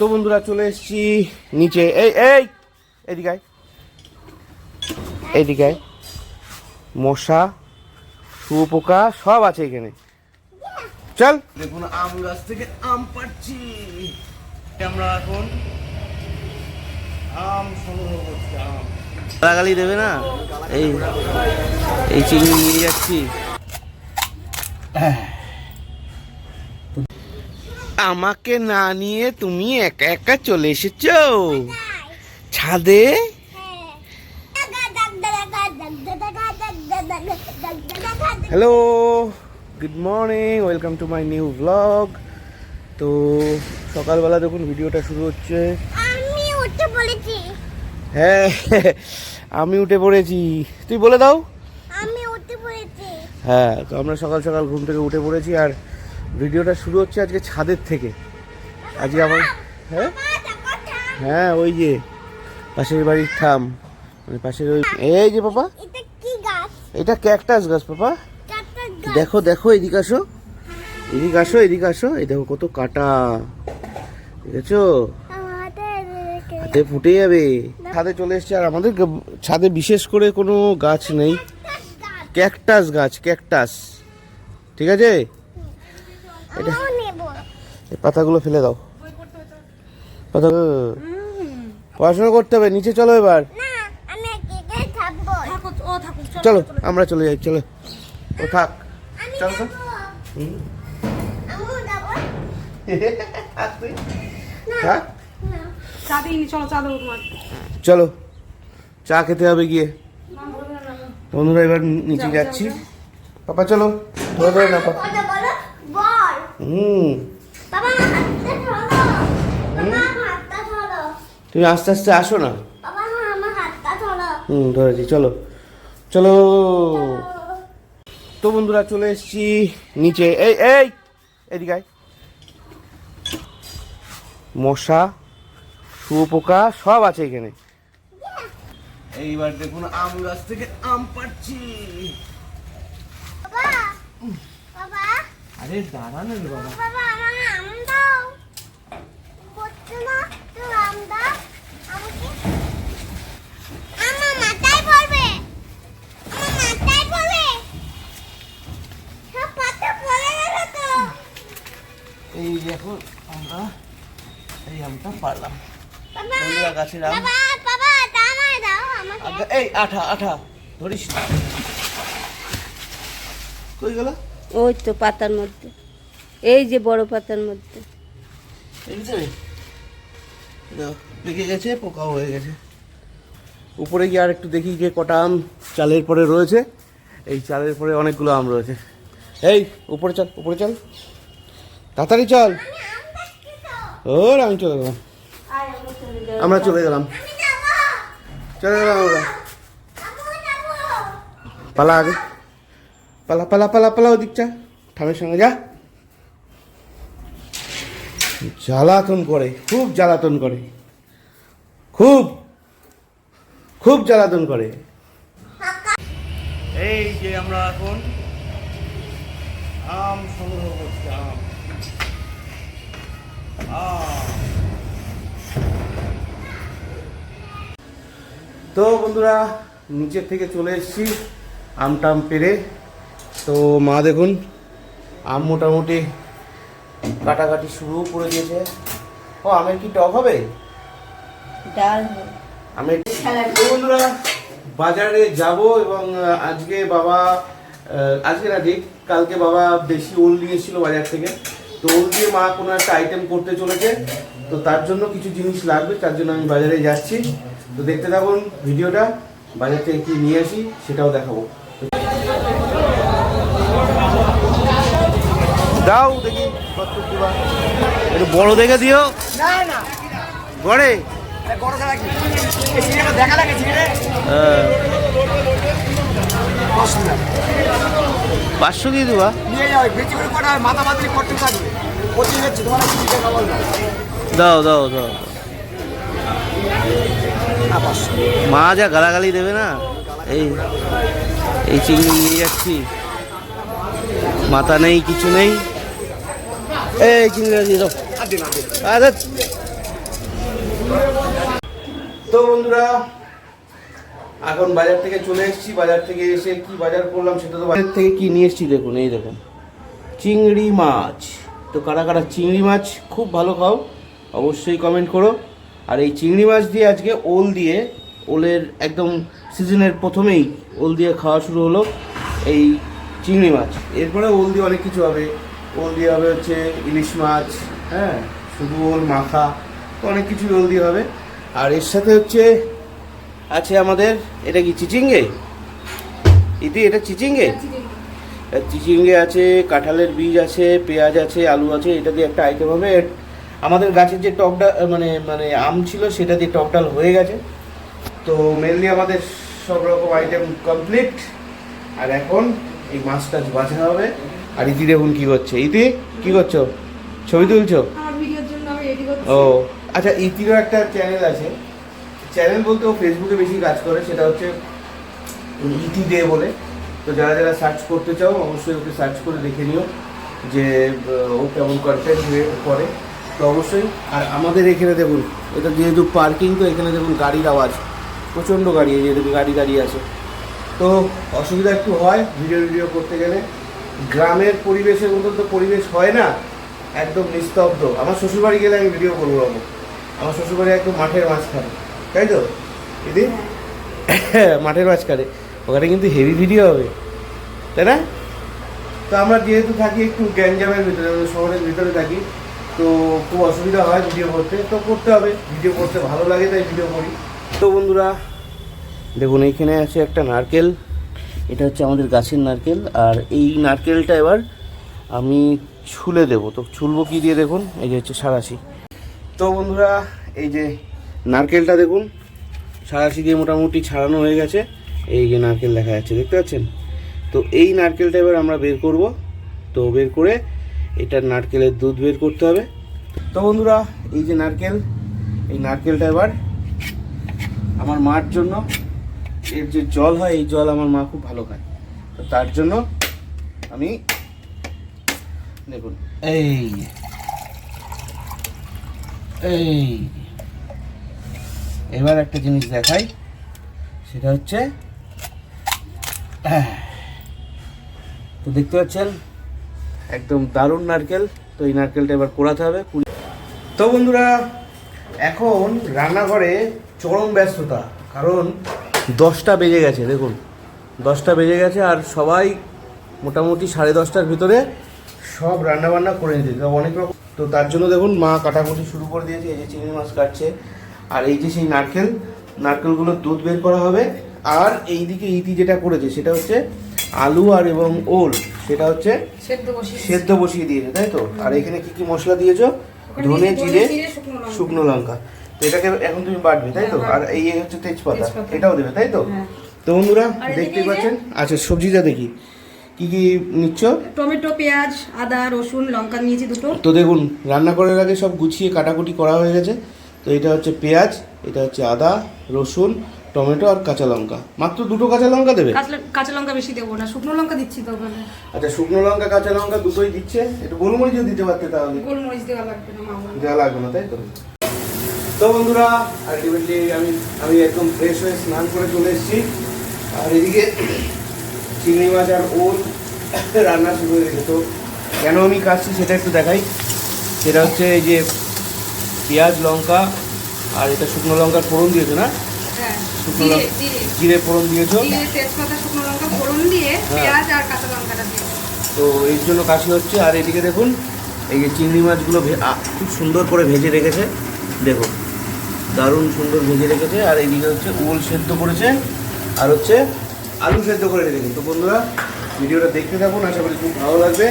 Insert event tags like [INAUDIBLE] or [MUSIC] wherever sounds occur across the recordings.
তো বন্ধুরা চলে এসেছি নিচে। এই এই এদিকায় আয়। এদিকে আয়। মশা শুয়োপোকা সব আছে এখানে। চল। দেখুন আম গাছ থেকে আম পাচ্ছি আমরা এখন আম সংগ্রহ করছি আম। গালাগালি দেবে না? এই এই চিংড়ি নিয়ে যাচ্ছি। আমাকে না নিয়ে তুমি একা একা চলে এসেছ? ছাদে? Hello good morning welcome to my new blog তো সকালবেলা দেখুন ভিডিওটা শুরু হচ্ছে। আমি উঠে পড়েছি। হ্যাঁ আমি উঠে পড়েছি। তুই বলে দাও। আমি উঠে পড়েছি। হ্যাঁ তো আমরা সকাল সকাল ঘুম থেকে উঠে পড়েছি আর ভিডিওটা শুরু হচ্ছে আজকে ছাদের থেকে। আজকে আমার হ্যাঁ। হ্যাঁ ওই যে পাশের বাড়ির থাম। মানে পাশের ওই এই যে পাপা এটা কি গাছ? এটা ক্যাকটাস গাছ পাপা দেখো দেখো এদিকে আসো। এদিকে আসো এদিকে আসো। এই দেখো কত কাটা। দেখেছ? হাতে ফুটে যাবে। ছাদে চলে এসছে। আর আমাদের ছাদে বিশেষ করে কোনো গাছ নেই। ক্যাকটাস গাছ ক্যাকটাস। ঠিক আছে? এটা। এই পাতাগুলো ফেলে দাও। পাতা পড়াশোনা করতে হবে নিচে চলো এবার। না আমি একে থাকব। চলো। আমরা চলে যাই চলো। ও থাক। চলো তো। [LAUGHS] চা দিইনি চলো চা দেবো তোমার। চলো চা খেতে হবে গিয়ে। বন্ধুরা এবার নিচে যাচ্ছি। পাপা চলো। ধরে ধরে না পাপা। হুম। বাবা আমার হাতটা ধরো। বাবা আমার হাতটা ধরো। তুমি আস্তে আস্তে আসো না। হুম ধরেছি চলো। চলো। তো বন্ধুরা চলে এসেছি নিচে। এই এই এদিকে মশা শুয়োপোকা সব আছে এখানে। এইবার দেখুন আম গাছ থেকে আম পাচ্ছি বাবা বাবা আরে দাঁড়া না বাবা। বাবা আমার আম দাও। বলছো না তো আম দাও। আমাকে আমার মাথায় পড়বে। আমার মাথায় পড়বে। সব পাতা পড়ে গেল তো। এই দেখুন আমরা এই আমটা পারলাম। বাবা গাছের আম। বাবা বাবা দাও আমাকে। এই আঠা আঠা ধরিস কই গেল? ওই তো পাতার মধ্যে। এই যে বড় পাতার মধ্যে। পেকে গেছে, পোকাও হয়ে গেছে। উপরে গিয়ে আর একটু দেখি যে কটা আম চালের পরে রয়েছে। এই চালের পরে অনেকগুলো আম রয়েছে। এই, উপরে চল উপরে চল। তাড়াতাড়ি চল। ওর আমি চলে গেলাম। আমরা চলে গেলাম। চলে গেলাম আমরা। পালা আগে। পালা পালা পালা পালা ওদিকটা। ঠামের সঙ্গে যা। জ্বালাতন করে খুব জ্বালাতন করে। খুব খুব জ্বালাতন করে। এই যে আমরা এখন আম সংগ্রহ করছি আম। তো বন্ধুরা নিচের থেকে চলে এসেছি আম টাম পেরে। তো মা দেখুন। আম মোটামুটি কাটাকাটি শুরু করে দিয়েছে। ও আমের কি টক হবে? ডাল আমি বন্ধুরা বাজারে যাব এবং আজকে বাবা আজকে না ঠিক কালকে বাবা বেশি ওল নিয়েছিল বাজার থেকে। তো ওল দিয়ে মা কোনো একটা আইটেম করতে চলেছে। তো তার জন্য কিছু জিনিস লাগবে তার জন্য আমি বাজারে যাচ্ছি। তো দেখতে থাকুন ভিডিওটা বাজার থেকে কি নিয়ে আসি সেটাও দেখাবো। দাও দেখি একটু বড় দেখে দিও। না না। গড়ে? হ্যাঁ। পাঁচশো দিয়ে দেবা? দাও দাও দাও। মা যা গালাগালি দেবে না? এই এই চিংড়ি নিয়ে যাচ্ছি। মাথা নেই, কিছু নেই। এই আরে। তো বন্ধুরা, এখন বাজার থেকে চলে এসেছি। বাজার থেকে এসে কি বাজার করলাম সেটা তো বাজার থেকে কি নিয়ে এসেছি দেখুন, এই দেখুন। চিংড়ি মাছ। তো কারা কারা চিংড়ি মাছ খুব ভালো খাও, অবশ্যই কমেন্ট করো। আর এই চিংড়ি মাছ দিয়ে আজকে ওল দিয়ে, ওলের একদম সিজনের প্রথমেই ওল দিয়ে খাওয়া শুরু হলো। এই চিংড়ি মাছ। এরপরে ওল দিয়ে অনেক কিছু হবে। ওল দিয়ে হবে হচ্ছে ইলিশ মাছ হ্যাঁ শুধু ওল মাখা তো অনেক কিছু ওল দিয়ে হবে। আর এর সাথে হচ্ছে আছে আমাদের এটা কি চিচিঙ্গে? ইতি এটা চিচিঙ্গে? চিচিঙ্গে। আছে কাঁঠালের বীজ আছে পেঁয়াজ আছে আলু আছে এটা দিয়ে একটা আইটেম হবে। আমাদের গাছের যে টক ডাল মানে মানে আম ছিল সেটা দিয়ে টক ডাল হয়ে গেছে। তো মেনলি আমাদের সব রকম আইটেম কমপ্লিট আর এখন এই মাছ টাছ বাছা হবে। আর ইতি দেখুন কী করছে ইতি কী করছ? ছবি তুলছো? ও আচ্ছা ইতিরও একটা চ্যানেল আছে। চ্যানেল বলতে ও ফেসবুকে বেশি কাজ করে সেটা হচ্ছে ইতি ডে বলে। তো যারা যারা সার্চ করতে চাও অবশ্যই ওকে সার্চ করে দেখে নিও যে ও কেমন কন্টেন্ট করে। তো অবশ্যই আর আমাদের এখানে দেখুন এটা যেহেতু পার্কিং তো এখানে দেখুন গাড়ির আওয়াজ। প্রচণ্ড গাড়ি এই যে গাড়ি দাঁড়িয়ে আছে। তো অসুবিধা একটু হয় ভিডিও ভিডিও করতে গেলে। গ্রামের পরিবেশের মতো তো পরিবেশ হয় না, একদম নিস্তব্ধ। আমার শ্বশুরবাড়ি গেলে আমি ভিডিও করব বাবু। আমার শ্বশুরবাড়ি একদম মাঠের মাঝখানে, তাই তো? দিদি? [LAUGHS] মাঠের মাঝখানে। ওখানে কিন্তু হেভি ভিডিও হবে, তাই না? তো আমরা যেহেতু থাকি একটু গ্যাঞ্জামের ভিতরে শহরের ভিতরে থাকি, তো খুব অসুবিধা হয় ভিডিও করতে। তো করতে হবে ভিডিও করতে ভালো লাগে তাই ভিডিও করি। তো বন্ধুরা দেখুন, এইখানে আছে একটা নারকেল। এটা হচ্ছে আমাদের গাছের নারকেল। আর এই নারকেলটা এবার আমি ছুলে দেবো। তো ছুলবো কি দিয়ে দেখুন? এই যে হচ্ছে সারাশি। তো বন্ধুরা, এই যে নারকেলটা দেখুন, সারাশি দিয়ে মোটামুটি ছাড়ানো হয়ে গেছে। এই যে নারকেল দেখা যাচ্ছে, দেখতে পাচ্ছেন? তো এই নারকেলটা এবার আমরা বের করব। তো বের করে এটা নারকেলের দুধ বের করতে হবে। তো বন্ধুরা, এই যে নারকেল, এই নারকেলটা এবার আমার মার জন্য এর যে জল হয় এই জল আমার মা খুব ভালো খায়। তো তার জন্য আমি দেখুন এই এই এবার একটা জিনিস দেখাই সেটা হচ্ছে তো দেখতে পাচ্ছেন? একদম দারুণ নারকেল। তো এই নারকেলটা এবার কোড়াতে হবে তো বন্ধুরা এখন রান্নাঘরে চরম ব্যস্ততা। কারণ দশটা বেজে গেছে দেখুন। দশটা বেজে গেছে আর সবাই মোটামুটি সাড়ে দশটার ভিতরে সব রান্না বান্না করে নিতে তো অনেক রকম তো তার জন্য দেখুন মা কাটাকুটি শুরু করে দিয়েছে এই যে চিংড়ি মাছ কাটছে। আর এই যে সেই নারকেল নারকেলগুলোর দুধ বের করা হবে। আর এই দিকে ইতি যেটা করেছে সেটা হচ্ছে আলু আর এবং ওল সেটা হচ্ছে সেদ্ধ বসিয়ে দিয়েছে। তাই তো? আর এখানে কি কি মশলা দিয়েছ? ধনে দিয়েছি ধনে, জিরে, শুকনো লঙ্কা। তো এটাকে এখন তুমি বাটবে তাই তো? হ্যাঁ, আর এই হচ্ছে তেজপাতা। এটাও দেবে তাই তো? হ্যাঁ। তো বন্ধুরা এই পাচ্ছেন? আচ্ছা সবজিটা দেখি। কি কি নিচ্ছ? টমেটো পেঁয়াজ আদা রসুন লঙ্কা নিয়েছি দুটো। তো দেখুন রান্না করার আগে সব গুছিয়ে কাটাকুটি করা হয়ে গেছে। তো এটা হচ্ছে পেঁয়াজ এটা হচ্ছে আদা রসুন টমেটো আর কাঁচা লঙ্কা। মাত্র দুটো কাঁচা লঙ্কা দেবে? কাঁচা কাঁচা লঙ্কা বেশি দেবো না শুকনো লঙ্কা দিচ্ছি তো ওখানে। আচ্ছা শুকনো লঙ্কা কাঁচা লঙ্কা দুটোই দিচ্ছে? একটু গোলমরিচও দিতে পারতে তাহলে? গোলমরিচ দেওয়া লাগবে না দেওয়া লাগবে না তাই তো? তো বন্ধুরা আলটিমেটলি আমি আমি একদম ফ্রেশ হয়ে স্নান করে চলে এসেছি। আর এদিকে চিংড়ি মাছ আর ওল রান্না শুরু হয়ে গেছে। তো কেন আমি কাটছি সেটা একটু দেখাই। সেটা হচ্ছে এই যে পেঁয়াজ লঙ্কা আর এটা শুকনো লঙ্কার ফোড়ন দিয়েছ না? হ্যাঁ শুকনো জিরে লঙ্কা জিরে। ফোড়ন দিয়েছ? তেজপাতা শুকনো লঙ্কা ফোড়ন দিয়ে হ্যাঁ। পেঁয়াজ আর কাঁচা লঙ্কাটা দিয়ে তো এর জন্য কাশি হচ্ছে। আর এদিকে দেখুন এই যে চিংড়ি মাছগুলো খুব সুন্দর করে ভেজে রেখেছে। দেখুন। দারুণ সুন্দর ভেজে রেখেছে, আর এদিকে হচ্ছে ওল সেদ্ধ করেছে, আর হচ্ছে আলু সেদ্ধ করে রেখেছে। তো বন্ধুরা, ভিডিওটা দেখতে থাকুন, আশা করি খুব ভালো লাগবে।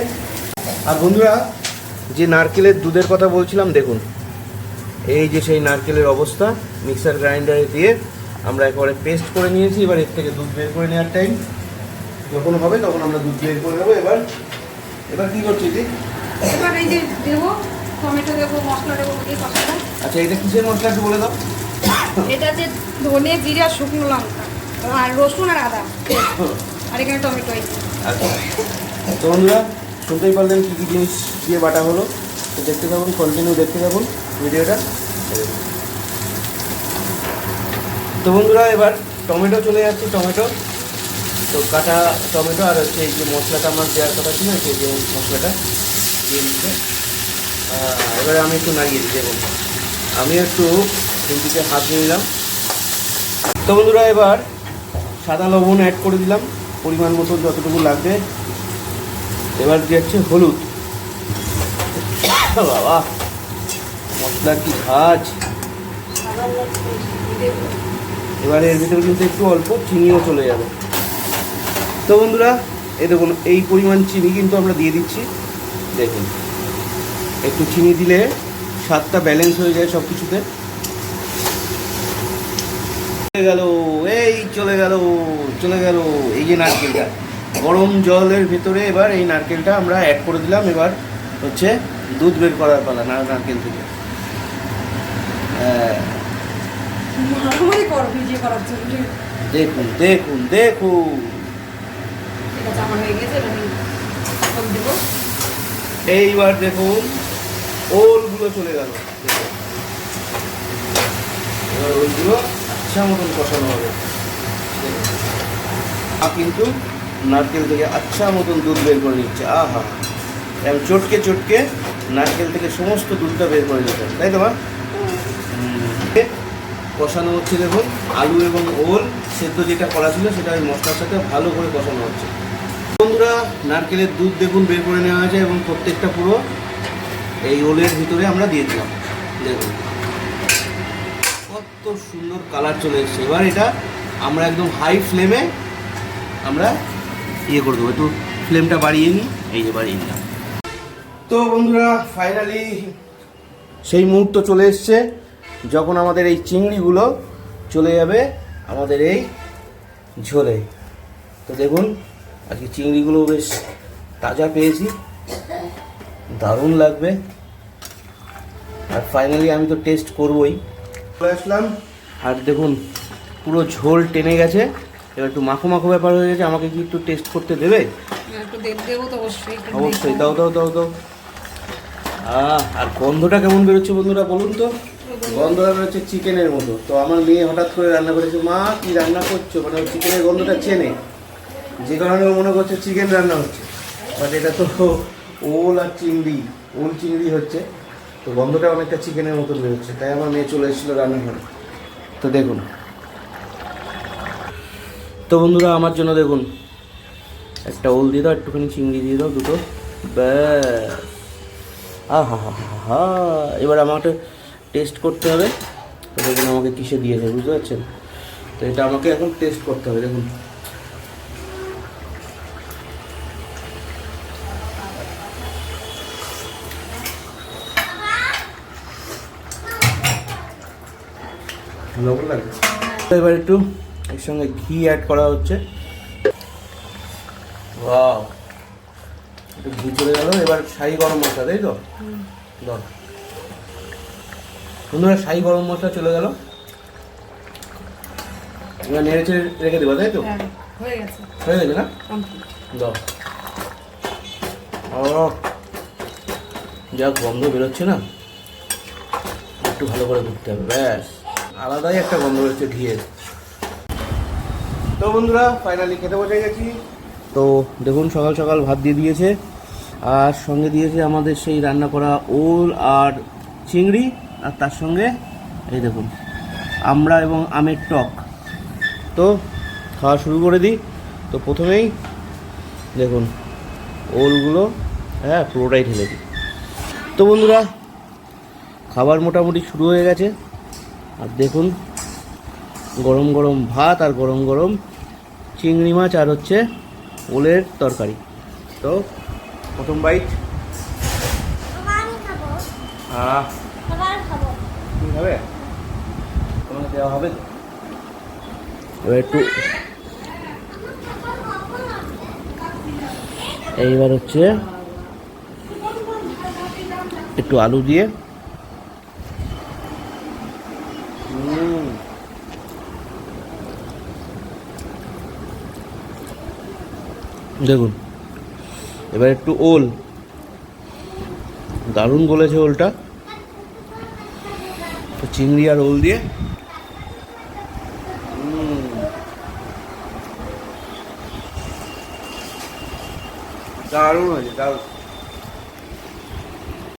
আর বন্ধুরা, যে নারকেলের দুধের কথা বলছিলাম, দেখুন, এই যে সেই নারকেলের অবস্থা, মিক্সার গ্রাইন্ডারে দিয়ে আমরা একেবারে পেস্ট করে নিয়েছি, এবার এর থেকে দুধ বের করে নেওয়ার টাইম যখন হবে তখন আমরা দুধ বের করে নেব, এবার এবার কী করছি এবার এই যে দেবো, টমেটো দেবো, মশলা দেবো মশলাটা। আচ্ছা এটা কিসের মশলা একটু বলে দাও? এটা যে ধনে জিরে শুকনো লঙ্কা। আর রসুন আর আদা। আর এখানে টমেটো আচ্ছা। তো বন্ধুরা শুনতেই পারলেন কী কী জিনিস দিয়ে বাটা হলো। তো দেখতে থাকুন কন্টিনিউ দেখতে থাকুন ভিডিওটা। তো বন্ধুরা এবার টমেটো চলে যাচ্ছে টমেটো। তো কাটা টমেটো আর হচ্ছে এই যে মশলাটা আমার দেওয়ার কথা ছিল সেই যে মশলাটা দিয়ে দিচ্ছে। এবারে আমি একটু নাড়িয়ে দিই দেখুন। আমি একটু দিকে হাত দিয়ে দিলাম। তো বন্ধুরা, এবার সাদা লবণ অ্যাড করে দিলাম, পরিমাণ মতো যতটুকু লাগবে। এবার দিচ্ছে হলুদ। বাবা মশলার কি ঝাঁজ এবারে এর ভিতরে কিন্তু একটু অল্প চিনিও চলে যাবে। তো বন্ধুরা, এই দেখুন, এই পরিমাণ চিনি কিন্তু আমরা দিয়ে দিচ্ছি। দেখুন, একটু চিনি দিলে স্বাদটা ব্যালেন্স হয়ে যায় সব কিছুতে চলে গেল এই চলে গেল চলে গেল এই যে নারকেলটা। গরম জলের ভিতরে এবার এই নারকেলটা আমরা অ্যাড করে দিলাম এবার হচ্ছে দুধ বের করার পালা না নারকেল থেকে। হ্যাঁ। দেখুন দেখুন দেখুন। এইবার দেখুন। ওলগুলো চলে গেল। এবার ওইগুলো আচ্ছা মতন কষানো হবে। আর কিন্তু নারকেল থেকে আচ্ছা মতন দুধ বের করে নিচ্ছে। আহা! এরকম চটকে চটকে নারকেল থেকে সমস্ত দুধটা বের করে নিতে তাই তো, মা? কষানো হচ্ছে দেখুন, আলু এবং ওল সেদ্ধ যেটা করা ছিল সেটা ওই মশলার সাথে ভালো করে কষানো হচ্ছে। বন্ধুরা, নারকেলের দুধ দেখুন বের করে নেওয়া হয়েছে এবং প্রত্যেকটা পুরো এই ওলের ভিতরে আমরা দিয়ে দিলাম। দেখুন। কত সুন্দর কালার চলে এসছে। এবার এটা আমরা একদম হাই ফ্লেমে আমরা ইয়ে করে দেবো। একটু ফ্লেমটা বাড়িয়ে নিই। এই যে বাড়িয়ে নিলাম। তো বন্ধুরা ফাইনালি সেই মুহূর্ত চলে এসছে। যখন আমাদের এই চিংড়িগুলো চলে যাবে আমাদের এই ঝোলে। তো দেখুন, আজকে চিংড়িগুলো বেশ তাজা পেয়েছি। দারুণ লাগবে। আর ফাইনালি আমি তো টেস্ট করবই। চলে আসলাম। আর দেখুন পুরো ঝোল টেনে গেছে। এবার একটু মাখো মাখো ব্যাপার হয়ে গেছে আমাকে কি একটু টেস্ট করতে দেবে? একটু দেব- দেবো তো অবশ্যই। দাও দাও দাও দাও। আর গন্ধটা কেমন বেরোচ্ছে বন্ধুরা বলুন তো? গন্ধটা বেরোচ্ছে চিকেনের মতো। তো আমার মেয়ে হঠাৎ করে রান্না করেছে মা কি রান্না করছ? মানে চিকেনের গন্ধটা চেনে। যে কারণে মনে করছে চিকেন রান্না হচ্ছে। বাট এটা তো ওল আর চিংড়ি, ওল চিংড়ি হচ্ছে, তো গন্ধটা অনেকটা চিকেনের মতো বেরোচ্ছে, তাই আমার মেয়ে চলে এসেছিল রান্নাঘরে। তো দেখুন। তো বন্ধুরা, আমার জন্য দেখুন, একটা ওল দিয়ে দাও, একটুখানি চিংড়ি দিয়ে দাও দুটো হা হা হা। এবার আমাকে টেস্ট করতে হবে। তো দেখুন আমাকে কিসে দিয়েছে, বুঝতে পারছেন? তো এটা আমাকে এখন টেস্ট করতে হবে, দেখুন। লবণ লাগবে এবার একটু এর সঙ্গে ঘি অ্যাড করা হচ্ছে। ওয়াও একটু ঘি চলে গেল। এবার শাহি গরম মশলা তাই তো? দাও। বন্ধুরা শাহি গরম মশলা চলে গেল। এবার নেড়ে চেড়ে রেখে দেবো তাই তো? হ্যাঁ, হয়ে গেছে। হয়ে গেছে না? complete। ও যা গন্ধ বেরোচ্ছে না। একটু ভালো করে ধুতে হবে ব্যাস। আলাদাই একটা গন্ধ বেরোচ্ছে ঘিয়ের। তো বন্ধুরা ফাইনালি খেতে বসে গেছি। তো দেখুন, সকাল সকাল ভাত দিয়ে দিয়েছে, আর সঙ্গে দিয়েছে আমাদের সেই রান্না করা ওল আর চিংড়ি, আর তার সঙ্গে এই দেখুন, আমরা এবং আমের টক। তো খাওয়া শুরু করে দিই। তো প্রথমেই দেখুন, ওলগুলো হ্যাঁ পুরোটাই ঢেলে দিই। তো বন্ধুরা, খাবার মোটামুটি শুরু হয়ে গেছে। আর দেখুন গরম গরম ভাত আর গরম গরম চিংড়ি মাছ আর হচ্ছে ওলের তরকারি। তো প্রথম বাইট খাব। তোমাকে দেওয়া হবে এবার একটু এইবার হচ্ছে একটু আলু দিয়ে দেখুন। এবার একটু ওল। দারুণ বলেছে ওলটা। চিংড়ি আর ওল দিয়ে। দারুণ হয়েছে দারুণ।